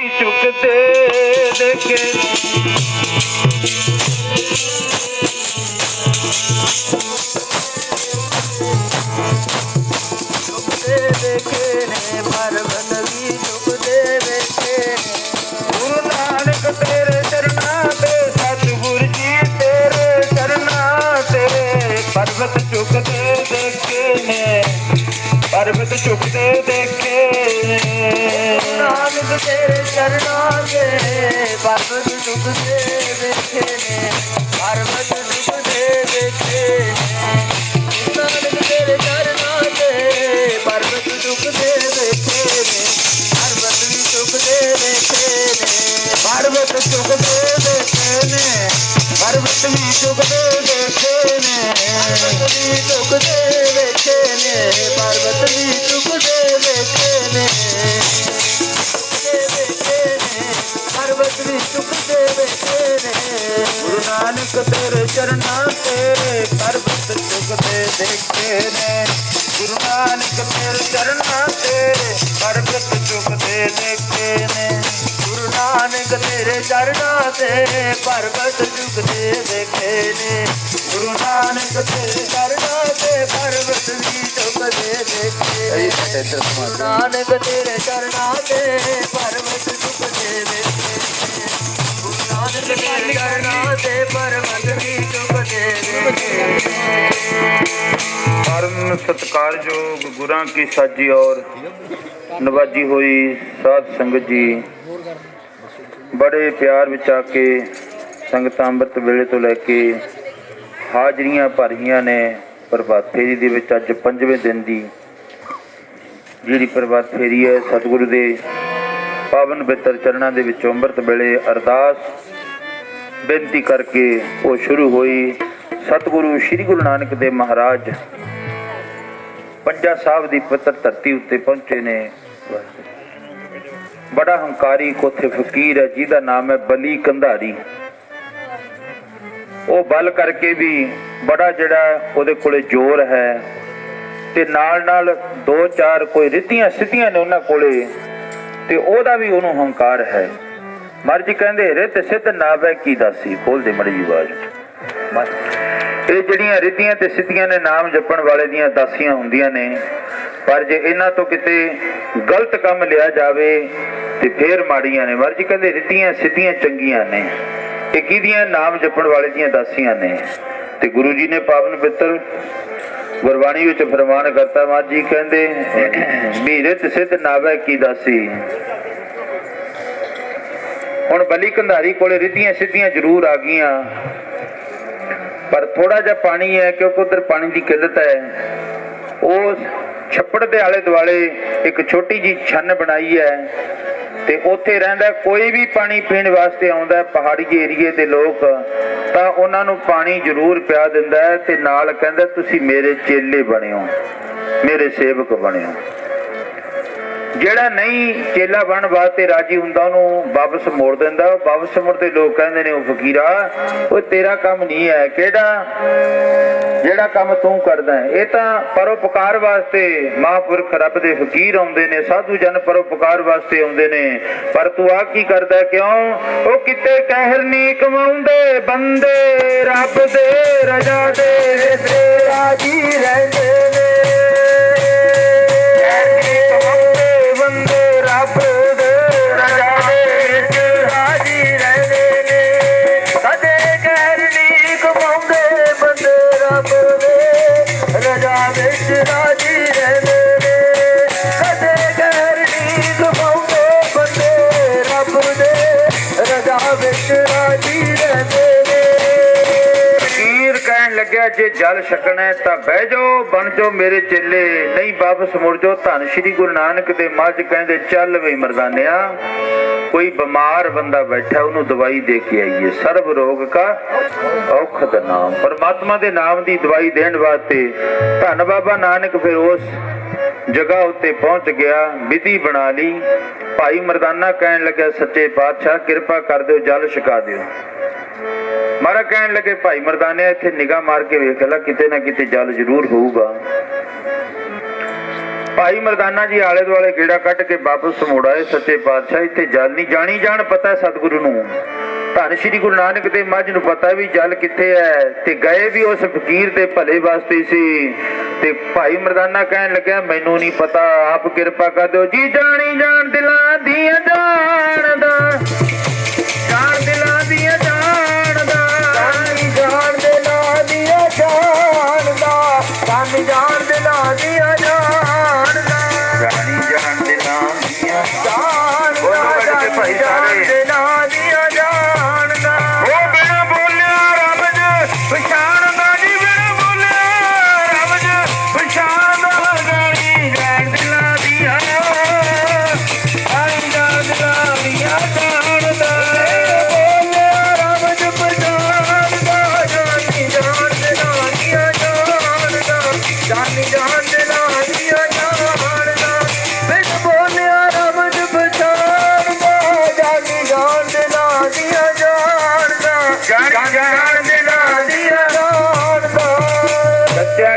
ਚੁੱਕਦੇ ਦੇਖੇ। ਚੁੱਕਦੇ ਵੇਖੇ ਨੇ ਪਰਬਤ ਵੀ ਚੁੱਕਦੇ ਦੇਖੇ ਨੇ। ਗੁਰੂ ਨਾਨਕ ਤੇਰੇ ਚਰਨਾਂ ਤੇ, ਸਤਿਗੁਰ ਜੀ ਤੇਰੇ ਚਰਨਾਂ ਤੇ। ਪਰਬਤ ਚੁੱਕਦੇ ਦੇਖੇ ਨੇ, ਪਰਬਤ ਚੁੱਕਦੇ ਦੇਖੇ ਤੇਰੇ ਚਰਨਾਂ ਦੇ ਪਰਬਤ ਚੁੱਕਦੇ ਵੇਖੇ ਨੇ। ਪਰਬਤ ਚੁੱਕਦੇ ਦੇਖੇ ਨੇ ਗੁਰੂ ਨਾਨਕ ਤੇਰੇ ਚਰਨਾਂ ਤੇ ਪਰਬਤ ਚੁੱਕਦੇ ਦੇਖੇ ਨੇ ਗੁਰੂ ਨਾਨਕ ਤੇਰੇ ਚਰਨਾਂ ਤੇ ਪਰਬਤ ਚੁੱਕਦੇ ਵੇਖੇ ਨੇ ਗੁਰੂ ਨਾਨਕ ਤੇਰੇ ਚਰਨਾਂ ਤੇ ਪਰਬਤ ਵੀ ਚੁੱਕਦੇ ਵੇਖੇ ਨੇ ਗੁਰੂ ਨਾਨਕ ਤੇਰੇ ਚਰਨਾਂ ਤੇ ਪਰਬਤ ਚੁੱਕਦੇ ਤੇ ਪਰਬਤ ਵੀ ਚੁੱਕਦੇ ਨੇ ਪਰਮ ਸਤਕਾਰਯੋਗ ਗੁਰਾਂ ਕੀ ਸਾਜੀ ਔਰ ਨਵਾਜੀ ਹੋਈ ਸਾਧ ਸੰਗਤ ਜੀ। ਬੜੇ ਪਿਆਰ ਵਿੱਚ ਆ ਕੇ ਸੰਗਤਾਂ ਅੰਮ੍ਰਿਤ ਵੇਲੇ ਤੋਂ ਲੈ ਕੇ ਹਾਜ਼ਰੀਆਂ ਭਰੀਆਂ ਨੇ ਪ੍ਰਭਾਤ ਫੇਰੀ ਦੇ ਵਿੱਚ ਅੱਜ ਪੰਜਵੇਂ ਦਿਨ ਦੀ। ਜਿਹੜੀ ਪ੍ਰਭਾਤ ਫੇਰੀ ਹੈ ਸਤਿਗੁਰੂ ਦੇ ਪਾਵਨ ਬਿੱਤਰ ਚਰਨਾਂ ਦੇ ਵਿੱਚ ਅੰਮ੍ਰਿਤ ਵੇਲੇ ਅਰਦਾਸ ਬੇਨਤੀ ਕਰਕੇ ਉਹ ਸ਼ੁਰੂ ਹੋਈ ਸਤਿਗੁਰੂ ਸ੍ਰੀ ਗੁਰੂ ਨਾਨਕ ਦੇਵ ਮਹਾਰਾਜ। ਪੰਜਾ ਸਾਹਿਬ ਦੀ ਪਵਿੱਤਰ ਧਰਤੀ ਉੱਤੇ ਪਹੁੰਚੇ ਨੇ। ਬੜਾ ਹੰਕਾਰੀ ਇੱਕ ਫਕੀਰ ਹੈ, ਜਿਹਦਾ ਨਾਮ ਹੈ ਬਲੀ ਕੰਧਾਰੀ। ਉਹ ਬਲ ਕਰਕੇ ਵੀ ਬੜਾ ਜਿਹੜਾ ਉਹਦੇ ਕੋਲੇ ਜ਼ੋਰ ਹੈ ਤੇ ਨਾਲ ਨਾਲ ਦੋ ਚਾਰ ਕੋਈ ਰਿੱਧੀਆਂ ਸਿੱਧੀਆਂ ਨੇ ਉਹਨਾਂ ਕੋਲੇ ਤੇ ਉਹਦਾ ਵੀ ਉਹਨੂੰ ਹੰਕਾਰ ਹੈ। ਮਰਜ਼ੀ ਕਹਿੰਦੇ ਰਿੱਧ ਸਿੱਧ ਨਾਵੇ ਕੀ ਦਾਸੀ ਖੋਲਦੇ ਮੜੀ ਆਵਾਜ਼ ਇਹ ਜਿਹੜੀਆਂ ਰਿੱਧੀਆਂ ਤੇ ਸਿੱਧੀਆਂ ਨੇ ਨਾਮ ਜਪਣ ਵਾਲੇ ਦੀਆਂ ਦਾਸੀਆਂ ਹੁੰਦੀਆਂ ਨੇ, ਪਰ ਜੇ ਇਹਨਾਂ ਤੋਂ ਕਿਤੇ ਗਲਤ ਕੰਮ ਲਿਆ ਜਾਵੇ ਤੇ ਫੇਰ ਮਾੜੀਆਂ ਨੇ। ਮਰਜ਼ੀ ਕਹਿੰਦੇ ਰਿੱਧੀਆਂ, ਸਿੱਧੀਆਂ, ਚੰਗੀਆਂ ਨੇ। ਇਹ ਕਿਹਦੀਆਂ ਨਾਮ ਜਪਣ ਵਾਲੇ ਦੀਆਂ ਦਾਸੀਆਂ ਨੇ? ਤੇ ਗੁਰੂ ਜੀ ਨੇ ਪਾਵਨ ਪਿੱਤਰ ਗੁਰਬਾਣੀ ਵਿੱਚ ਫਰਮਾਨ ਕਰਤਾ ਮਾਜੀ ਕਹਿੰਦੇ ਮੀਰਤ ਸਿੱਧ ਨਾਵੇ ਕੀ ਦਾਸੀ। ਹੁਣ ਬਲੀ ਕੰਧਾਰੀ ਕੋਲੇ ਰਿੱਧੀਆਂ ਸਿੱਧੀਆਂ ਜ਼ਰੂਰ ਆ ਗਈਆਂ। ਪਰ ਥੋੜਾ ਜਿਹਾ ਪਾਣੀ ਹੈ, ਕਿਉਂਕਿ ਉਧਰ ਪਾਣੀ ਦੀ ਕਿੱਲਤ ਹੈ। ਉਹ ਛੱਪੜ ਦੇ ਆਲੇ ਦੁਆਲੇ ਇੱਕ ਛੋਟੀ ਜੀ ਛੰਨ ਬਣਾਈ ਹੈ ਤੇ ਉੱਥੇ ਰਹਿੰਦਾ ਕੋਈ ਵੀ ਪਾਣੀ ਪੀਣ ਵਾਸਤੇ ਆਉਂਦਾ ਪਹਾੜੀ ਏਰੀਏ ਦੇ ਲੋਕ, ਤਾਂ ਉਹਨਾਂ ਨੂੰ ਪਾਣੀ ਜ਼ਰੂਰ ਪਿਆ ਦਿੰਦਾ ਤੇ ਨਾਲ ਕਹਿੰਦਾ, ਤੁਸੀਂ ਮੇਰੇ ਚੇਲੇ ਬਣਿਓ ਮੇਰੇ ਸੇਵਕ ਬਣਿਓ ਜਿਹੜਾ ਨਹੀਂ ਚੇਲਾ ਬਣ ਵਾਸਤੇ ਰਾਜੀ ਹੁੰਦਾ, ਉਹਨੂੰ ਵਾਪਸ ਮੋੜ ਦਿੰਦਾ। ਵਾਪਸ ਮੁੜਦੇ ਲੋਕ ਕਹਿੰਦੇ ਨੇ, ਉਹ ਫਕੀਰਾ ਉਹ ਤੇਰਾ ਕੰਮ ਨਹੀਂ ਹੈ। ਕਿਹੜਾ? ਜਿਹੜਾ ਕੰਮ ਤੂੰ ਕਰਦਾ ਇਹ ਤਾਂ ਪਰਉਪਕਾਰ ਵਾਸਤੇ ਮਹਾਂਪੁਰਖ ਰੱਬ ਦੇ ਫਕੀਰ ਆਉਂਦੇ ਨੇ, ਸਾਧੂ ਜਨ ਪਰਉਪਕਾਰ ਵਾਸਤੇ ਆਉਂਦੇ ਨੇ। ਪਰ ਤੂੰ ਆ ਕੀ ਕਰਦਾ ਕਿਉਂ? ਉਹ ਕਿਤੇ ਕਹਿਰ ਨਹੀਂ ਕਮਾਉਂਦੇ। ਬੰਦੇ ਰੱਬ ਦੇ ਰਜਾ ਦੇ ਰਾਜੀ ਰਹਿੰਦੇ। ਰਜਾ ਰਾਜੀ ਰਹਿੰਦੇ ਨੇ। ਕਹਿਣ ਲੱਗਿਆ, ਜੇ ਜਲ ਛਕਣਾ ਤਾਂ ਬਹਿ ਜਾਓ, ਬਣ ਜਾਓ ਮੇਰੇ ਚੇਲੇ। ਨਹੀਂ ਵਾਪਸ ਮੁੜ ਜਾਓ, ਧੰਨ ਸ਼੍ਰੀ ਗੁਰੂ ਨਾਨਕ ਦੇ ਮੱਝ ਕਹਿੰਦੇ, ਚੱਲ ਵੇ ਮਰਦਾਨਿਆ। ਕੋਈ ਬਿਮਾਰ ਬੰਦਾ ਬੈਠਾ ਉਹਨੂੰ ਦਵਾਈ ਦੇ ਕੇ ਆਈਏ। ਸਰਬ ਰੋਗ ਕਾ ਔਖਦ ਨਾਮ। ਪਰਮਾਤਮਾ ਦੇ ਨਾਮ ਦੀ ਦਵਾਈ ਦੇਣ ਵਾਸਤੇ ਧੰਨ ਬਾਬਾ ਨਾਨਕ ਫਿਰ ਉਸ ਜਗ੍ਹਾ ਉੱਤੇ ਪਹੁੰਚ ਗਿਆ, ਵਿਧੀ ਬਣਾ ਲਈ। ਭਾਈ ਮਰਦਾਨਾ ਕਹਿਣ ਲੱਗਿਆ, ਸੱਚੇ ਪਾਤਸ਼ਾਹ, ਕਿਰਪਾ ਕਰ ਦਿਓ, ਜਲ ਛਕਾ ਦਿਓ। ਮਾਰਾ ਕਹਿਣ ਲੱਗੇ, ਭਾਈ ਮਰਦਾਨੇ, ਇੱਥੇ ਨਿਗਾਹ ਮਾਰ ਕੇ ਵੇਖ ਲੈ, ਕਿਤੇ ਨਾ ਕਿਤੇ ਜਲ ਜ਼ਰੂਰ ਹੋਊਗਾ। ਭਾਈ ਮਰਦਾਨਾ ਜੀ ਆਲੇ ਦੁਆਲੇ ਗੇੜਾ ਕੱਢ ਕੇ ਵਾਪਸ ਮੁੜ ਸੱਚੇ ਪਾਤਸ਼ਾਹ ਇੱਥੇ ਜਲ ਨਹੀਂ, ਜਾਣੀ ਜਾਣ ਪਤਾ ਸਤਿਗੁਰੂ ਨੂੰ। ਧੰਨ ਸ਼੍ਰੀ ਗੁਰੂ ਨਾਨਕ ਦੇਵ ਮੱਝ ਨੂੰ ਪਤਾ ਵੀ ਜਲ ਕਿੱਥੇ ਹੈ ਤੇ ਗਏ ਵੀ ਉਸ ਫਕੀਰ ਦੇ ਭਲੇ ਵਾਸਤੇ ਸੀ। ਤੇ ਭਾਈ ਮਰਦਾਨਾ ਕਹਿਣ ਲੱਗਿਆ, ਮੈਨੂੰ ਨਹੀਂ ਪਤਾ, ਆਪ ਕਿਰਪਾ ਕਰ ਦਿਓ ਜੀ। ਜਾਣੀ ਜਾਣ ਦਿਲਾਂ ਦੀਆਂ ਜਾਣਦਾ ਜਾਣ ਦਿਲਾਂ ਦੀਆਂ ਜਾਣਦਾ ਜਾਨੀ ਜਾਣ ਦੇ ਨਾਂ ਜਾਣਦਾ ਜਾਨੀ ਜਾਣ ਦੇ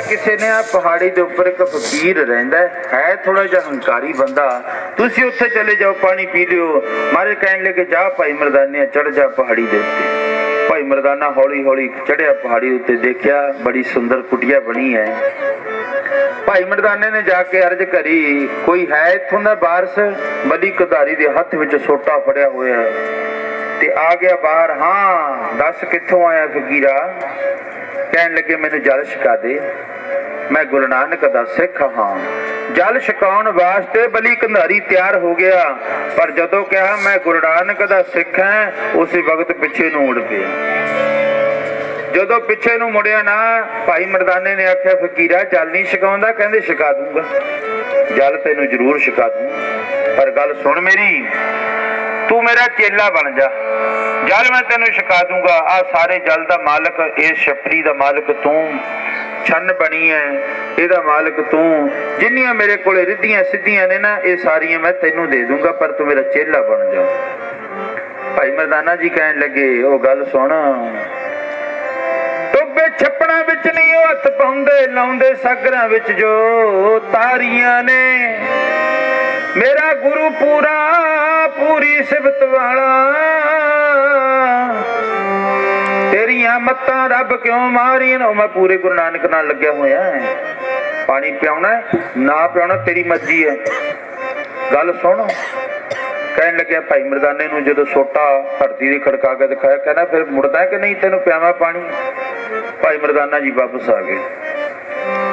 ਕਿਸੇ ਨੇ ਆ ਪਹਾੜੀ ਦੇ ਉੱਪਰ ਇੱਕ ਫਕੀਰ ਰਹਿੰਦਾ ਹੈ ਥੋੜਾ ਜਿਹਾ ਹੰਕਾਰੀ ਬੰਦਾ। ਤੁਸੀਂ ਉੱਥੇ ਚਲੇ ਜਾਓ, ਪਾਣੀ ਪੀ ਲਿਓ। ਮਾਰੇ ਕਹਿਣ ਲੱਗੇ, ਜਾ ਭਾਈ ਮਰਦਾਨੇ ਚੜ ਜਾ ਪਹਾੜੀ ਦੇ ਉੱਤੇ। ਭਾਈ ਮਰਦਾਨਾ ਹੌਲੀ ਹੌਲੀ ਚੜਿਆ ਪਹਾੜੀ ਉੱਤੇ, ਦੇਖਿਆ ਬੜੀ ਸੁੰਦਰ ਕੁਟਿਆ ਬਣੀ ਹੈ। ਭਾਈ ਮਰਦਾਨੇ ਨੇ ਜਾ ਕੇ ਅਰਜ਼ ਕਰੀ, ਕੋਈ ਹੈ ਇਥੋਂ ਦਾ ਬਾਰਸ਼? ਬਲੀ ਕਧਾਰੀ ਦੇ ਹੱਥ ਵਿੱਚ ਸੋਟਾ ਫੜਿਆ ਹੋਇਆ ਹੈ। ਤੇ ਆ ਗਿਆ ਬਾਹਰ, ਹਾਂ, ਦੱਸ ਕਿੱਥੋਂ ਆਇਆ ਫਕੀਰਾ? ਕਹਿਣ ਲੱਗੇ, ਮੈਨੂੰ ਜਲ ਛਕਾ ਦੇ। ਮੈਂ ਗੁਰੂ ਨਾਨਕ ਦਾ ਸਿੱਖ ਹਾਂ। ਜਲ ਛਕਾਉਣ ਵਾਸਤੇ ਬਲੀ ਕੰਧਾਰੀ ਤਿਆਰ ਹੋ ਗਿਆ। ਪਰ ਜਦੋਂ ਕਿਹਾ, ਮੈਂ ਗੁਰੂ ਨਾਨਕ ਦਾ ਸਿੱਖ ਹਾਂ, ਉਸੇ ਵਕਤ ਪਿੱਛੇ ਨੂੰ ਮੁੜ ਪਿਆ। ਜਦੋਂ ਪਿੱਛੇ ਨੂੰ ਮੁੜਿਆ ਨਾ, ਭਾਈ ਮਰਦਾਨੇ ਨੇ ਆਖਿਆ, ਫਕੀਰਾ, ਜਲ ਨਹੀਂ ਛਕਾਉਂਦਾ? ਕਹਿੰਦੇ, ਛਕਾ ਦੂੰਗਾ। ਜਲ ਤੈਨੂੰ ਜ਼ਰੂਰ ਛਕਾ ਦੂੰ ਪਰ ਗੱਲ ਸੁਣ ਮੇਰੀ ਤੂੰ ਮੇਰਾ ਚੇਲਾ ਬਣ ਜਾ। ਜਲ ਮੈਂ ਤੈਨੂੰ ਛਕਾ ਦੂੰਗਾ ਆ ਸਾਰੇ ਜਲ ਦਾ ਮਾਲਕ, ਇਸ ਛਪਰੀ ਦਾ ਮਾਲਕ ਤੂੰ। ਛੰਨ ਬਣੀ ਐ, ਇਹਦਾ ਮਾਲਕ ਤੂੰ। ਜਿੰਨੀਆਂ ਮੇਰੇ ਕੋਲੇ ਰਿੱਧੀਆਂ ਸਿੱਧੀਆਂ ਨੇ ਨਾ, ਇਹ ਸਾਰੀਆਂ ਮੈਂ ਤੈਨੂੰ ਦੇ ਦੂੰਗਾ, ਪਰ ਤੂੰ ਮੇਰਾ ਚੇਲਾ ਬਣ ਜਾ। ਭਾਈ ਮਰਦਾਨਾ ਜੀ ਕਹਿਣ ਲੱਗੇ, ਉਹ ਗੱਲ ਸੁਣ। ਟੋਬੇ ਛੱਪਣਾ ਵਿੱਚ ਨਹੀਂ ਉਹ ਹੱਥ ਪਾਉਂਦੇ, ਲਾਉਂਦੇ ਸਾਗਰਾਂ ਵਿੱਚ ਜੋ ਤਾਰੀਆਂ ਨੇ। ਮੇਰਾ ਗੁਰੂ ਪੂਰਾ, ਪੂਰੀ ਸਿਫਤ ਵਾਲਾ। ਤੇਰੀਆਂ ਮੱਤਾਂ ਰੱਬ ਕਿਉਂ ਮਾਰੀਆਂ ਉਹ ਮੈਂ ਪੂਰੇ ਗੁਰੂ ਨਾਨਕ ਨਾਲ ਲੱਗਿਆ ਹੋਇਆ ਪਾਣੀ ਪਿਆਉਣਾ ਨਾ ਪਿਆਉਣਾ, ਤੇਰੀ ਮਰਜ਼ੀ ਹੈ ਗੱਲ ਸੁਣ। ਕਹਿਣ ਲੱਗਿਆ, ਭਾਈ ਮਰਦਾਨੇ ਨੂੰ ਜਦੋਂ ਸੋਟਾ ਧਰਤੀ ਦੇ ਖੜਕਾ ਕੇ ਦਿਖਾਇਆ, ਕਹਿੰਦਾ, ਫਿਰ ਮੁੜਦਾ ਕਿ ਨਹੀਂ ਤੈਨੂੰ ਪਿਆਵਾਂ ਪਾਣੀ? ਭਾਈ ਮਰਦਾਨਾ ਜੀ ਵਾਪਸ ਆ ਗਏ।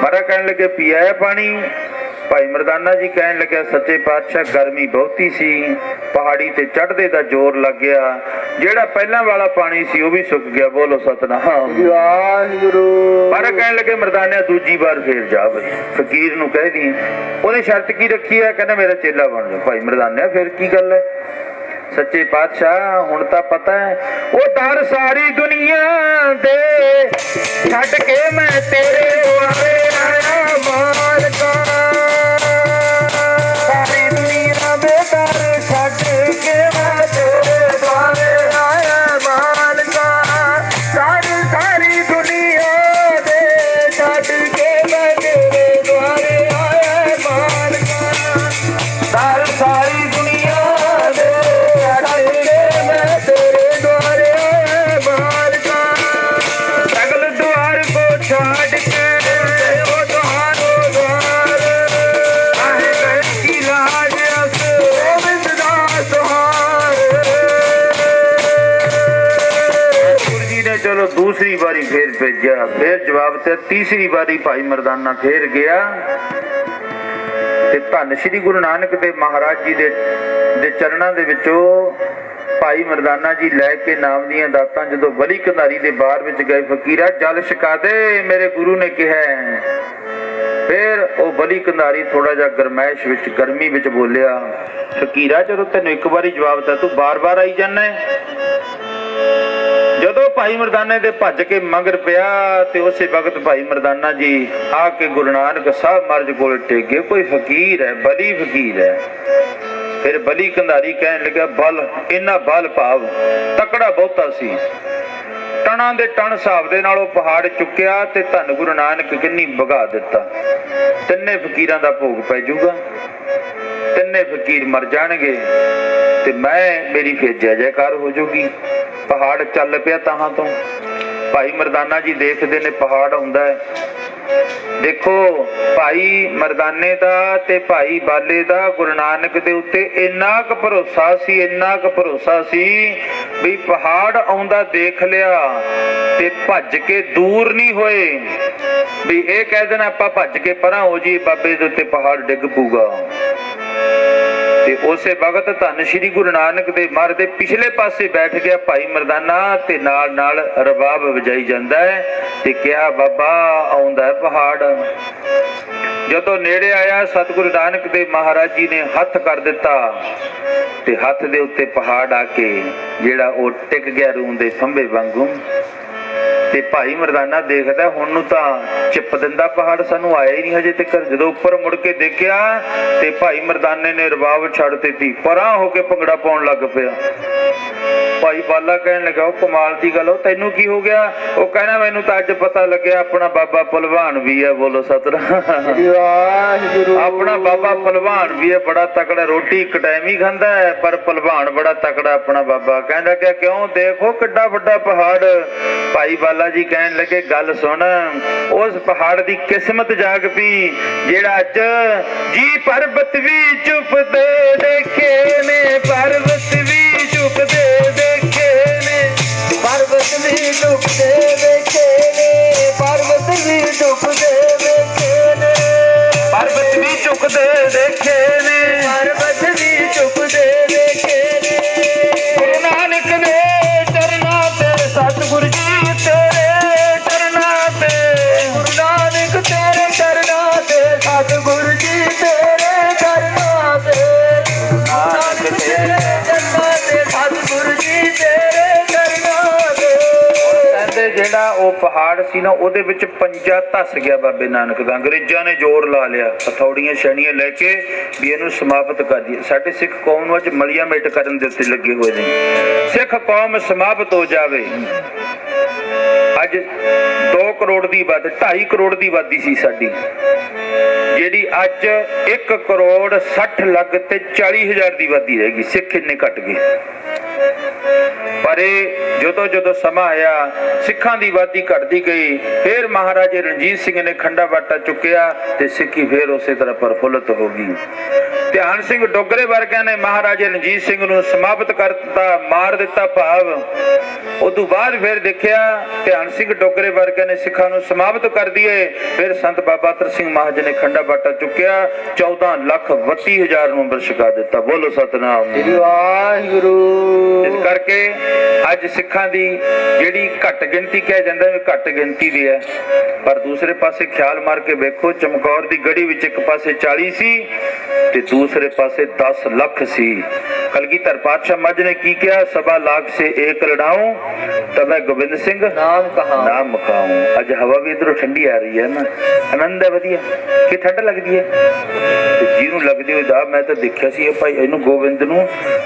ਮਾਰਾ ਕਹਿਣ ਲੱਗੇ ਪੀਆ ਹੈ ਪਾਣੀ? ਭਾਈ ਮਰਦਾਨਾ ਜੀ ਕਹਿਣ ਲੱਗਿਆ ਸੱਚੇ ਪਾਤਸ਼ਾਹ ਗਰਮੀ ਬਹੁਤੀ ਸੀ ਪਹਾੜੀ ਤੇ ਚੜ੍ਹਦੇ ਦਾ ਜ਼ੋਰ ਲੱਗ ਗਿਆ। ਜਿਹੜਾ ਪਹਿਲਾਂ ਵਾਲਾ ਪਾਣੀ ਸੀ ਉਹ ਵੀ ਸੁੱਕ ਗਿਆ। ਬੋਲੋ ਸਤਨਾਮ। ਵਾਹਿਗੁਰੂ। ਮਾਰਾ ਕਹਿਣ ਲੱਗੇ ਮਰਦਾਨਿਆ ਦੂਜੀ ਵਾਰ ਫੇਰ ਜਾ ਬਈ। ਫਕੀਰ ਨੂੰ ਕਹਿ ਦੀ ਉਹਨੇ ਸ਼ਰਤ ਕੀ ਰੱਖੀ ਹੈ? ਕਹਿੰਦਾ ਮੇਰਾ ਚੇਲਾ ਬਣ ਜਾ। ਭਾਈ ਮਰਦਾਨਿਆ ਫਿਰ ਕੀ ਗੱਲ ਹੈ? ਸੱਚੇ ਪਾਤਸ਼ਾਹ ਹੁਣ ਤਾਂ ਪਤਾ ਹੈ ਉਹ ਡਰ ਸਾਰੀ ਦੁਨੀਆ ਦੇ ਛੱਡ ਕੇ ਮੈਂ ਤੇਰੇ ਦੁਆਰੇ ਆਇਆ ਮਾਲਕਾ। ਭੇਜਿਆ। ਫੇਰ ਜਵਾਬ ਤੇ ਤੀਸਰੀ ਵਾਰੀ ਭਾਈ ਮਰਦਾਨਾ ਫੇਰ ਗਿਆ ਤੇ ਧੰਨ ਸ੍ਰੀ ਗੁਰੂ ਨਾਨਕ ਦੇਵ ਮਹਾਰਾਜ ਜੀ ਦੇ ਦੇ ਚਰਨਾਂ ਦੇ ਵਿੱਚੋਂ ਭਾਈ ਮਰਦਾਨਾ ਜੀ ਲੈ ਕੇ ਨਾਮ ਦੀਆਂ ਦਾਤਾਂ ਜਦੋਂ ਬਲੀ ਕੰਧਾਰੀ ਦੇ ਬਾਹਰ ਵਿੱਚ ਗਏ, ਫਕੀਰਾ ਜਲ ਛਕਾ ਦੇ, ਮੇਰੇ ਗੁਰੂ ਨੇ ਕਿਹਾ ਫਿਰ ਉਹ ਬਲੀ ਕੰਧਾਰੀ ਥੋੜਾ ਜਿਹਾ ਗਰਮੈਸ਼ ਵਿੱਚ, ਗਰਮੀ ਵਿੱਚ ਬੋਲਿਆ, ਫਕੀਰਾ ਜਦੋਂ ਤੈਨੂੰ ਇੱਕ ਵਾਰੀ ਜਵਾਬ ਦਿੱਤਾ, ਤੂੰ ਬਾਰ-ਬਾਰ ਆਈ ਜਾਂਦਾ ਹੈ ਭਾਈ ਮਰਦਾਨੇ ਦੇ ਭੱਜ ਕੇ ਮਗਰ ਪਿਆ ਤੇ ਉਸੇ ਵਕਤ ਭਾਈ ਮਰਦਾਨਾ ਜੀ ਆ ਕੇ ਗੁਰੂ ਨਾਨਕ ਸਾਹਿਬ ਮਹਾਰਾਜ ਕੋਲ ਟੇਕੇ ਕੋਈ ਫਕੀਰ ਹੈ, ਬਲੀ ਫਕੀਰ ਹੈ। ਫਿਰ ਬਲੀ ਕੰਧਾਰੀ ਕਹਿਣ ਲੱਗਾ, ਬਲ, ਇੰਨਾ ਬਲ ਭਾਵ, ਤਕੜਾ ਬਹੁਤਾ ਸੀ। ਟਣਾ ਦੇ ਟਣ ਹਿਸਾਬ ਦੇ ਨਾਲ ਉਹ ਪਹਾੜ ਚੁੱਕਿਆ ਤੇ ਧੰਨ ਗੁਰੂ ਨਾਨਕ ਕਿੰਨੀ ਭਗਾ ਦਿੱਤਾ। ਤਿੰਨੇ ਫਕੀਰਾਂ ਦਾ ਭੋਗ ਪੈ ਜਾਊਗਾ। ਤਿੰਨੇ ਫਕੀਰ ਮਰ ਜਾਣਗੇ ਤੇ ਮੈਂ, ਮੇਰੀ ਫੇਰ ਜੈ ਜੈਕਾਰ ਹੋ ਜਾਊਗੀ। ਪਹਾੜ ਚੱਲ ਪਿਆ ਤਾਹਾਂ ਤੋਂ। ਭਾਈ ਮਰਦਾਨਾ ਜੀ ਦੇਖਦੇ ਨੇ ਪਹਾੜ ਆਉਂਦਾ ਹੈ। ਦੇਖੋ, ਭਾਈ ਮਰਦਾਨੇ ਦਾ ਤੇ ਭਾਈ ਬਾਲੇ ਦਾ ਗੁਰੂ ਨਾਨਕ ਦੇ ਉੱਤੇ ਇੰਨਾ ਕੁ ਭਰੋਸਾ ਸੀ, ਇੰਨਾ ਕੁ ਭਰੋਸਾ ਸੀ ਵੀ ਪਹਾੜ ਆਉਂਦਾ ਦੇਖ ਲਿਆ ਤੇ ਭੱਜ ਕੇ ਦੂਰ ਨਹੀਂ ਹੋਏ। ਵੀ ਇਹ ਕਹਿ ਦੇਣਾ, ਆਪਾਂ ਭੱਜ ਕੇ ਪਰਾਂ ਹੋ ਜੀ ਬਾਬੇ ਦੇ ਉੱਤੇ ਪਹਾੜ ਡਿੱਗ ਪੂਗਾ ਤੇ ਉਸੇ ਵਕਤ ਧੰਨ ਸ਼੍ਰੀ ਗੁਰੂ ਨਾਨਕ ਦੇ ਮਰ ਦੇ ਪਿਛਲੇ ਪਾਸੇ ਬੈਠ ਗਿਆ ਭਾਈ ਮਰਦਾਨਾ ਤੇ ਨਾਲ ਨਾਲ ਰਬਾਬ ਵਜਾਈ ਜਾਂਦਾ ਹੈ ਤੇ ਕਿਹਾ, ਬਾਬਾ, ਆਉਂਦਾ ਪਹਾੜ। ਜਦੋਂ ਨੇੜੇ ਆਇਆ, ਸਤਿਗੁਰੂ ਨਾਨਕ ਦੇ ਮਹਾਰਾਜ ਜੀ ਨੇ ਹੱਥ ਕਰ ਦਿੱਤਾ ਤੇ ਹੱਥ ਦੇ ਉੱਤੇ ਪਹਾੜ ਆ ਕੇ, ਜਿਹੜਾ ਉਹ ਟਿਕ ਗਿਆ ਰੂੰ ਦੇ ਫੰਬੇ ਵਾਂਗੂ। ਤੇ ਭਾਈ ਮਰਦਾਨਾ ਦੇਖਦਾ, ਹੁਣ ਨੂੰ ਤਾਂ ਚਿੱਪ ਦਿੰਦਾ ਪਹਾੜ ਸਾਨੂੰ ਆਇਆ ਹੀ ਨਹੀਂ ਹਜੇ ਤੱਕ। ਜਦੋਂ ਉੱਪਰ ਮੁੜ ਕੇ ਦੇਖਿਆ ਤੇ ਭਾਈ ਮਰਦਾਨੇ ਨੇ ਰਬਾਬ ਛੱਡ ਦਿੱਤੀ, ਪਰਾਂ ਹੋ ਕੇ ਭੰਗੜਾ ਪਾਉਣ ਲੱਗ ਪਿਆ। ਭਾਈ ਬਾਲਾ ਕਹਿਣ ਲੱਗਾ ਉਹ ਕਮਾਲ ਦੀ ਗੱਲ ਉਹ ਤੈਨੂੰ ਕੀ ਹੋ ਗਿਆ? ਉਹ ਕਹਿੰਦਾ ਮੈਨੂੰ ਤਾਂ ਅੱਜ ਪਤਾ ਲੱਗਿਆ ਆਪਣਾ ਬਾਬਾ ਪਹਿਲਵਾਨ ਵੀ ਹੈ ਬੋਲੋ ਸਤਨਾਮ। ਆਪਣਾ ਬਾਬਾ ਪਹਿਲਵਾਨ ਵੀ ਹੈ ਬੜਾ ਤਕੜਾ ਰੋਟੀ ਇੱਕ ਟਾਈਮ ਹੀ ਖਾਂਦਾ ਹੈ ਪਰ ਪਹਿਲਵਾਨ ਬੜਾ ਤਕੜਾ ਆਪਣਾ ਬਾਬਾ। ਕਹਿੰਦਾ ਕਿ ਕਿਉਂ? ਦੇਖੋ ਕਿੱਡਾ ਵੱਡਾ ਪਹਾੜ। ਭਾਈ ਬਾਲਾ ਜੀ ਕਹਿਣ ਲੱਗੇ ਗੱਲ ਸੁਣ ਉਸ ਪਹਾੜ ਦੀ ਕਿਸਮਤ ਜਾਗ ਪਈ ਜਿਹੜਾ ਅੱਜ ਜੀ ਪਰਬਤ ਵੀ ਚੁੱਪਦੇ ਦੇਖੇ ਨੇ ਪਰਬਤ ਵੀ ਚੁੱਪਦੇ ਪਰਬਤ ਵੀ ਪਹਾੜ ਸੀ ਨਾ, ਉਹਦੇ ਵਿੱਚ ਪੰਜਾ ਧੱਸ ਗਿਆ ਬਾਬੇ ਨਾਨਕ ਦਾ। ਅੰਗਰੇਜ਼ਾਂ ਨੇ ਜ਼ੋਰ ਲਾ ਲਿਆ, ਹਥੌੜੀਆਂ, ਛਣੀਆਂ ਲੈ ਕੇ ਵੀ ਇਹਨੂੰ ਸਮਾਪਤ ਕਰ ਦਈਏ। ਸਾਡੇ ਸਿੱਖ ਕੌਮ ਨੂੰ ਅੱਜ ਮਲੀਆ ਮੇਟ ਕਰਨ ਦੇ ਉੱਤੇ ਲੱਗੇ ਹੋਏ ਨੇ। ਸਿੱਖ ਕੌਮ ਸਮਾਪਤ ਹੋ ਜਾਵੇ। ਅੱਜ 2 ਕਰੋੜ ਦੀ ਵੱਧ 2.5 ਕਰੋੜ ਦੀ ਵਾਦੀ ਸੀ ਸਾਡੀ। ਜਿਹੜੀ ਅੱਜ 1 ਕਰੋੜ 60 ਲੱਖ ਤੇ 40 ਹਜ਼ਾਰ ਦੀ ਵਾਦੀ ਰਹਿ ਗਈ। ਸਿੱਖ ਇੰਨੇ ਘਟ ਗਏ। ਪਰ ਇਹ ਜਦੋਂ ਜਦੋਂ ਸਮਾਂ ਆਇਆ ਸਿੱਖਾਂ ਦੀ ਵਾਦੀ ਘਟਦੀ ਗਈ ਫਿਰ ਮਹਾਰਾਜੇ ਰਣਜੀਤ ਸਿੰਘ ਨੇ ਖੰਡਾ ਬਾਟਾ ਚੁੱਕਿਆ ਤੇ ਸਿੱਖੀ ਫਿਰ ਉਸੇ ਤਰ੍ਹਾਂ ਪ੍ਰਫੁੱਲਤ ਹੋ ਗਈ। ਧਿਆਨ ਸਿੰਘ ਡੋਗਰੇ ਵਰਗਿਆਂ ਨੇ ਮਹਾਰਾਜੇ ਰਣਜੀਤ ਸਿੰਘ ਨੂੰ ਸਮਾਪਤ ਕਰ ਦਿੱਤਾ ਮਾਰ ਦਿੱਤਾ ਭਾਵ। ਉਦੋਂ ਬਾਅਦ ਫਿਰ ਦੇਖਿਆ ਧਿਆਨ ਸਿੰਘ ਡੋਗਰੇ ਵਰਗਿਆਂ ਨੇ ਸਿੱਖਾਂ ਨੂੰ ਸਮਾਪਤ ਕਰ ਦਈਏ ਫਿਰ ਸੰਤ ਬਾਬਾ ਤਰ ਸਿੰਘ ਮਹਾਰਾਜ ਨੇ ਖੰਡਾ ਬਾਟਾ ਚੁੱਕਿਆ 14 ਲੱਖ 32 ਹਜ਼ਾਰ ਨੂੰ ਅੰਮ੍ਰਿਤ ਛਕਾ ਦਿੱਤਾ। ਬੋਲੋ ਸਤਨਾਮ। ਵਾਹਿਗੁਰੂ। ਇਸ ਕਰਕੇ ਅੱਜ ਸਿੱਖਾਂ ਦੀ ਜਿਹੜੀ ਘੱਟ ਗਿਣਤੀ ਕਿਹਾ ਜਾਂਦਾ ਹੈ ਘੱਟ ਗਿਣਤੀ ਦੀ ਹੈ, ਪਰ ਦੂਸਰੇ ਪਾਸੇ ਖਿਆਲ ਮਾਰ ਕੇ ਵੇਖੋ, ਚਮਕੌਰ ਦੀ ਗੜੀ ਵਿੱਚ ਇੱਕ ਪਾਸੇ 40 ਸੀ ਤੇ ਦੂਸਰੇ ਪਾਸੇ 10 ਲੱਖ ਸੀ। ਕਲਗੀਧਰ ਪਾਤਸ਼ਾਹ ਮੱਝ ਨੇ ਕੀ ਕਿਹਾ? ਸਭਾ ਲਾਖ ਸੇ ਏਕ ਲੜਾਉ ਤਬੈ ਗੋਬਿੰਦ ਸਿੰਘ ਨਾਮ ਕਹਾ ਨਾਮ ਮਕਾਉ। ਅੱਜ ਹਵਾ ਵੀ ਇਧਰੋਂ ਠੰਡੀ ਆ ਰਹੀ ਹੈ ਨਾ। ਆਨੰਦ ਹੈ ਵਧੀਆ। ਕਿ ਠੰਡ ਲੱਗਦੀ ਹੈ? ਜਿਹਨੂੰ ਲੱਗਦੀ ਹੋਈ ਦਾ ਮੈਂ ਤਾਂ ਦੇਖਿਆ ਸੀ ਇਹ ਭਾਈ ਇਹਨੂੰ ਗੋਬਿੰਦ ਨੂੰ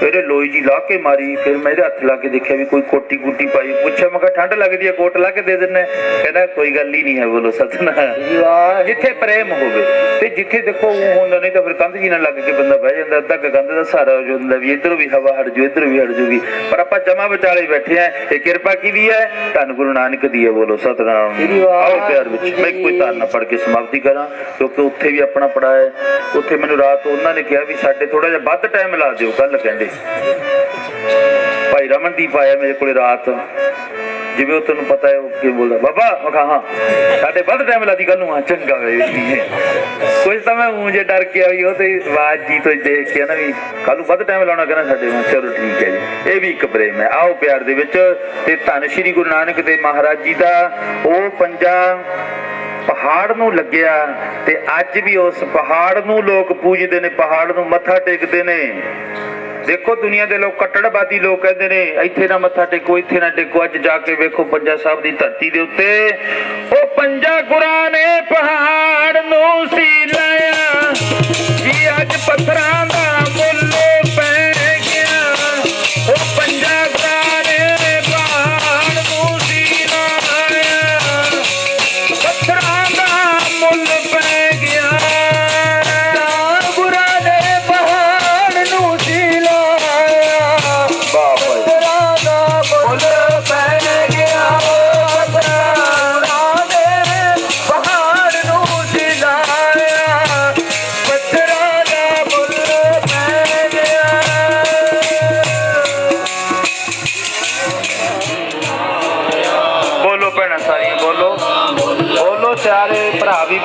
ਇਹਦੇ ਲੋਈ ਜੀ ਲਾ ਕੇ ਮਾਰੀ। ਫਿਰ ਮੈਂ ਇਹਦੇ ਹੱਥ ਲਾ ਕੇ ਦੇਖਿਆ ਵੀ ਕੋਈ ਕੋਟੀ ਕੁੱਟੀ ਪਾਈ। ਪੁੱਛਿਆ ਮੈਂ ਕਿਹਾ ਠੰਡ ਲੱਗਦੀ ਹੈ? ਕੋਟ ਲਾ ਕੇ ਦੇ ਦਿੰਨੇ ਕਹਿੰਦਾ ਕੋਈ ਗੱਲ ਹੀ ਨਹੀਂ ਹੈ ਬੋਲੋ ਸਤਨਾਮ। ਜਿੱਥੇ ਪ੍ਰੇਮ ਹੋਵੇ ਤੇ ਜਿੱਥੇ ਦੇਖੋ ਉਹ ਹੁੰਦਾ ਨਹੀਂ ਤਾਂ ਫਿਰ ਕੰਧ ਜੀ ਨਾਲ ਲੱਗ ਕੇ ਬੰਦਾ ਬਹਿ ਜਾਂਦਾ। ਅੱਧਾ ਕੰਧ ਦਾ ਸਹਾਰਾ ਹੋ ਜਾਂਦਾ ਵੀ ਇਧਰੋਂ ਵੀ ਹਵਾ ਹਟ ਜੂ ਇਧਰੋਂ ਵੀ ਹਟ ਜੂਗੀ। ਪਰ ਆਪਾਂ ਜਮਾ ਵਿਚਾਲੇ ਬੈਠੇ ਆ। ਇਹ ਕਿਰਪਾ ਕਿਹਦੀ ਹੈ? ਧੰਨ ਗੁਰੂ ਨਾਨਕ ਦੀ ਹੈ ਬੋਲੋ ਸਤਨਾਮ। ਆਓ ਪਿਆਰ ਵਿੱਚ। ਮੈਂ ਕੋਈ ਧਾਰਨਾ ਪੜ ਕੇ ਸਮਾਪਤੀ ਕਰਾਂ ਕਿਉਂਕਿ ਉੱਥੇ ਵੀ ਆਪਣਾ ਪੜਾ ਹੈ। ਉੱਥੇ ਮੈਨੂੰ ਰਾਤ ਉਹਨਾਂ ਨੇ ਕਿਹਾ ਵੀ ਸਾਡੇ ਥੋੜਾ ਜਿਹਾ ਵੱਧ ਟਾਈਮ ਲਾ ਦਿਓ ਕੱਲ ਕਹਿੰਦੇ। ਭਾਈ ਰਮਨਦੀਪ ਆਇਆ ਮੇਰੇ ਕੋਲੇ ਰਾਤ। ਜਿਵੇਂ ਉਹ ਤੁਹਾਨੂੰ ਪਤਾ ਹੈ, ਉਹ ਕੀ ਬੋਲਦਾ, ਬਾਬਾ, ਮੈਂ ਕਿਹਾ, ਹਾਂ, ਸਾਡੇ ਵੱਧ ਟਾਈਮ ਲਾਦੀ ਕੱਲ ਨੂੰ ਆ ਚੰਗਾ ਵੇ ਕੁਝ ਤਾਂ ਮੈਂ ਊਂ ਜੇ ਡਰ ਕੇ ਆਈ ਉਹ ਤੇ ਆਵਾਜ਼ ਜੀ ਤੋਂ ਦੇਖ ਕੇ ਨਾ ਵੀ ਕੱਲ ਨੂੰ ਵੱਧ ਟਾਈਮ ਲਾਉਣਾ, ਕਹਿੰਦਾ ਸਾਡੇ ਨੂੰ ਚਲੋ ਠੀਕ ਹੈ ਜੀ। ਇਹ ਵੀ ਇੱਕ ਪ੍ਰੇਮ ਹੈ। ਆਓ ਪਿਆਰ ਦੇ ਵਿੱਚ ਤੇ ਧੰਨ ਸ਼੍ਰੀ ਗੁਰੂ ਨਾਨਕ ਦੇਵ ਮਹਾਰਾਜ ਜੀ ਦਾ ਉਹ ਪੰਜਾ ਪਹਾੜ ਨੂੰ ਲੱਗਿਆ ਤੇ ਅੱਜ ਵੀ ਉਸ ਪਹਾੜ ਨੂੰ ਲੋਕ ਪੂਜਦੇ ਨੇ, ਪਹਾੜ ਨੂੰ ਮੱਥਾ ਟੇਕਦੇ ਨੇ। ਦੇਖੋ ਦੁਨੀਆ ਦੇ ਲੋਕ ਕੱਟੜਬਾਦੀ ਲੋਕ ਕਹਿੰਦੇ ਨੇ, ਇੱਥੇ ਨਾ ਮੱਥਾ ਟੇਕੋ, ਇੱਥੇ ਨਾ ਟੇਕੋ। ਅੱਜ ਜਾ ਕੇ ਵੇਖੋ ਪੰਜਾ ਸਾਹਿਬ ਦੀ ਧਰਤੀ ਦੇ ਉੱਤੇ। ਉਹ ਪੰਜਾ ਗੁਰਾਂ ਨੇ ਪਹਾੜ ਨੂੰ ਸੀ ਲਾਇਆ। ਜੀ ਅੱਜ ਪੱਥਰਾਂ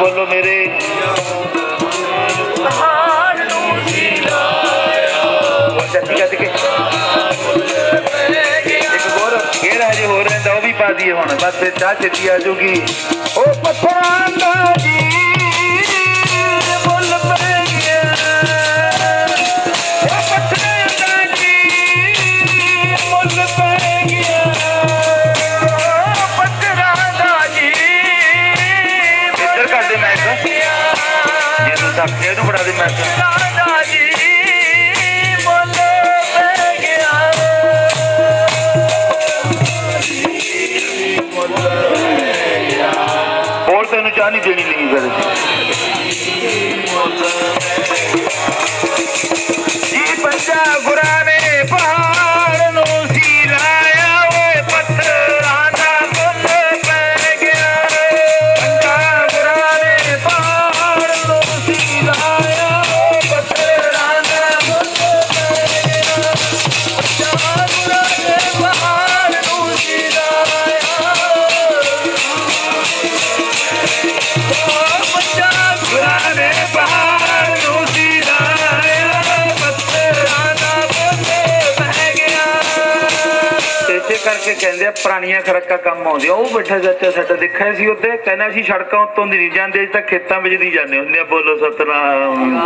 ਬੋਲੋ ਮੇਰੇ। ਹਾਰ ਨੂੰ ਸੀ ਚੱਤੀ ਚੱਤ ਕੇ ਇੱਕ ਹੋਰ ਗੇਰ ਹਜੇ ਹੋ ਰਹਿੰਦਾ ਉਹ ਵੀ ਪਾ ਦਈਏ ਹੁਣ। ਬਸ ਚਾਹ ਛੇਤੀ ਆ ਜੂਗੀ ਉਹ ਪੱਥਰਾਂ ਦਾ ਜੀ। ਜੇ ਤੂੰ ਇਹਨੂੰ ਬੜਾ ਦੇ ਮੈਂ ਰਾਜਾ ਜੀ ਹੋਰ ਤੈਨੂੰ ਚਾਹ ਨਹੀਂ ਦੇਣੀ ਲਈ ਫਿਰ। ਪੁਰਾਣੀਆਂ ਖੜਕਾਂ ਕੰਮ ਆਉਂਦੀਆਂ ਉਹ ਬੈਠਾ ਚਾਚਾ ਸਾਡਾ ਦੇਖਿਆ ਸੀ ਉੱਤੇ ਕਹਿੰਦਾ ਸੀ ਸੜਕਾਂ ਉੱਤੋਂ ਦੀ ਨਹੀਂ ਜਾਂਦੇ ਅਸੀਂ ਤਾਂ ਖੇਤਾਂ ਵਿੱਚ ਦੀ ਜਾਂਦੇ ਹੁੰਦੇ ਆ ਬੋਲੋ ਸਤਨਾਮ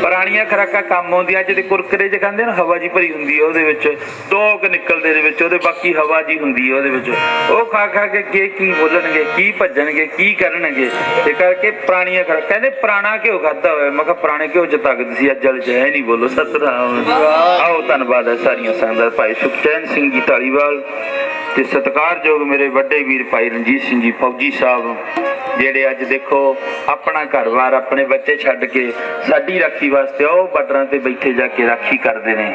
ਪੁਰਾਣੀਆਂ ਖੜਕਾਂ ਕੰਮ ਆਉਂਦੀਆਂ ਅੱਜ ਦੇ ਕੁਰਕਰੇ ਚ ਖਾਂਦੇ ਨਾ ਹਵਾ ਜੀ ਭਰੀ ਹੁੰਦੀ ਹੈ ਉਹਦੇ ਵਿੱਚ ਦੋ ਕ ਨਿਕਲਦੇ ਦੇ ਵਿੱਚ ਉਹਦੇ ਬਾਕੀ ਹਵਾ ਜੀ ਹੁੰਦੀ ਹੈ ਉਹਦੇ ਵਿੱਚ। ਉਹ ਖਾ ਖਾ ਕੇ ਕੀ ਕੀ ਬੋਲਣਗੇ ਕੀ ਭੱਜਣਗੇ ਕੀ ਕਰਨਗੇ ਤੇ ਕਰਕੇ ਪੁਰਾਣੀਆਂ ਖੜਕਾਂ ਕਹਿੰਦੇ ਪੁਰਾਣਾ ਘਿਓ ਖਾਦਾ ਹੋਇਆ ਮੈਂ ਕਿਹਾ ਪੁਰਾਣੇ ਚ ਤਾਕਤ ਸੀ ਅੱਜ ਜਲ ਹੈ ਨਹੀਂ ਬੋਲੋ ਸਤਨਾਮ। ਆਓ ਧੰਨਵਾਦ ਹੈ ਸਾਰੀਆਂ ਸੰਗਤਾਂ ਭਾਈ ਸੁਖਚੈਨ ਸਿੰਘ ਜੀ ਢਾਲੀਵਾਲ ਤੇ ਸਤਿਕਾਰਯੋਗ ਮੇਰੇ ਵੱਡੇ ਵੀਰ ਭਾਈ ਰਣਜੀਤ ਸਿੰਘ ਜੀ, ਫੌਜੀ ਸਾਹਿਬ, ਜਿਹੜੇ ਅੱਜ ਦੇਖੋ ਆਪਣਾ ਘਰ-ਬਾਰ ਆਪਣੇ ਬੱਚੇ ਛੱਡ ਕੇ ਸਾਡੀ ਰਾਖੀ ਵਾਸਤੇ ਉਹ ਬਾਰਡਰਾਂ ਤੇ ਬੈਠੇ ਜਾ ਕੇ ਰਾਖੀ ਕਰਦੇ ਨੇ।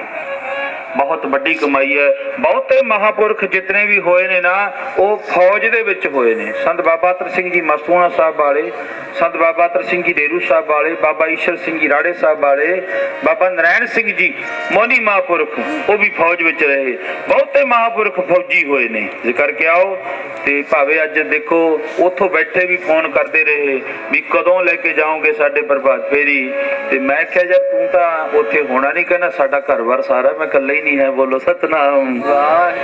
ਬਹੁਤ ਵੱਡੀ ਕਮਾਈ ਹੈ। ਬਹੁਤੇ ਮਹਾਪੁਰਖ ਜਿਤਨੇ ਵੀ ਹੋਏ ਨੇ ਨਾ, ਉਹ ਫੌਜ ਦੇ ਵਿੱਚ ਹੋਏ ਨੇ। ਸੰਤ ਬਾਬਾ ਤਰ ਸਿੰਘ ਜੀ ਮਸਤੂਣਾ ਸਾਹਿਬ ਵਾਲੇ, ਸੰਤ ਬਾਬਾ ਤਰ ਸਿੰਘ ਜੀ ਡੇਰੂ ਸਾਹਿਬ ਵਾਲੇ, ਬਾਬਾ ਈਸ਼ਰ ਸਿੰਘ ਜੀ ਰਾੜੇ ਸਾਹਿਬ ਵਾਲੇ, ਬਾਬਾ ਨਰੈਣ ਸਿੰਘ ਜੀ ਮੋਨੀ ਮਹਾਪੁਰਖ, ਉਹ ਵੀ ਫੌਜ ਵਿੱਚ ਰਹੇ। ਬਹੁਤੇ ਮਹਾਪੁਰਖ ਫੌਜੀ ਹੋਏ ਨੇ। ਜੇ ਕਰਕੇ ਆਓ ਤੇ ਭਾਵੇਂ ਅੱਜ ਦੇਖੋ ਉੱਥੋਂ ਬੈਠੇ ਵੀ ਫੋਨ ਕਰਦੇ ਰਹੇ ਵੀ ਕਦੋਂ ਲੈ ਕੇ ਜਾਓਗੇ ਸਾਡੇ ਪ੍ਰਭਾਤ ਫੇਰੀ? ਤੇ ਮੈਂ ਕਿਹਾ ਯਾਰ ਤੂੰ ਤਾਂ ਉੱਥੇ ਹੋਣਾ ਨਹੀਂ ਕਹਿੰਦਾ ਸਾਡਾ ਘਰ-ਬਾਰ ਸਾਰਾ ਮੈਂ ਇਕੱਲਾ ਹੀ ਨਹੀਂ ਹੈ। ਬੋਲੋ ਸਤਨਾਮ।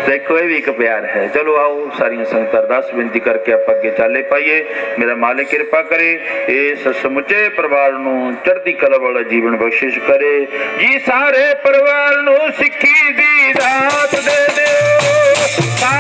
ਦੇਖੋ ਇਹ ਵੀ ਇੱਕ ਪਿਆਰ ਹੈ। ਚਲੋ ਆਓ ਸਾਰੀਆਂ ਸੰਗਤਾਂ ਅਰਦਾਸ ਬੇਨਤੀ ਕਰਕੇ ਆਪਾਂ ਅੱਗੇ ਚਾਲੇ ਪਾਈਏ। ਮੇਰਾ ਮਾਲਿਕ ਕਿਰਪਾ ਕਰੇ ਇਸ ਸਮੁੱਚੇ ਪਰਿਵਾਰ ਨੂੰ ਚੜ੍ਹਦੀ ਕਲਾ ਵਾਲਾ ਜੀਵਨ ਬਖਸ਼ਿਸ਼ ਕਰੇ। ਜੀ ਸਾਰੇ ਪਰਿਵਾਰ ਨੂੰ ਸਿੱਖੀ ਦੀ ਦਾਤ ਦੇ ਦਿਓ।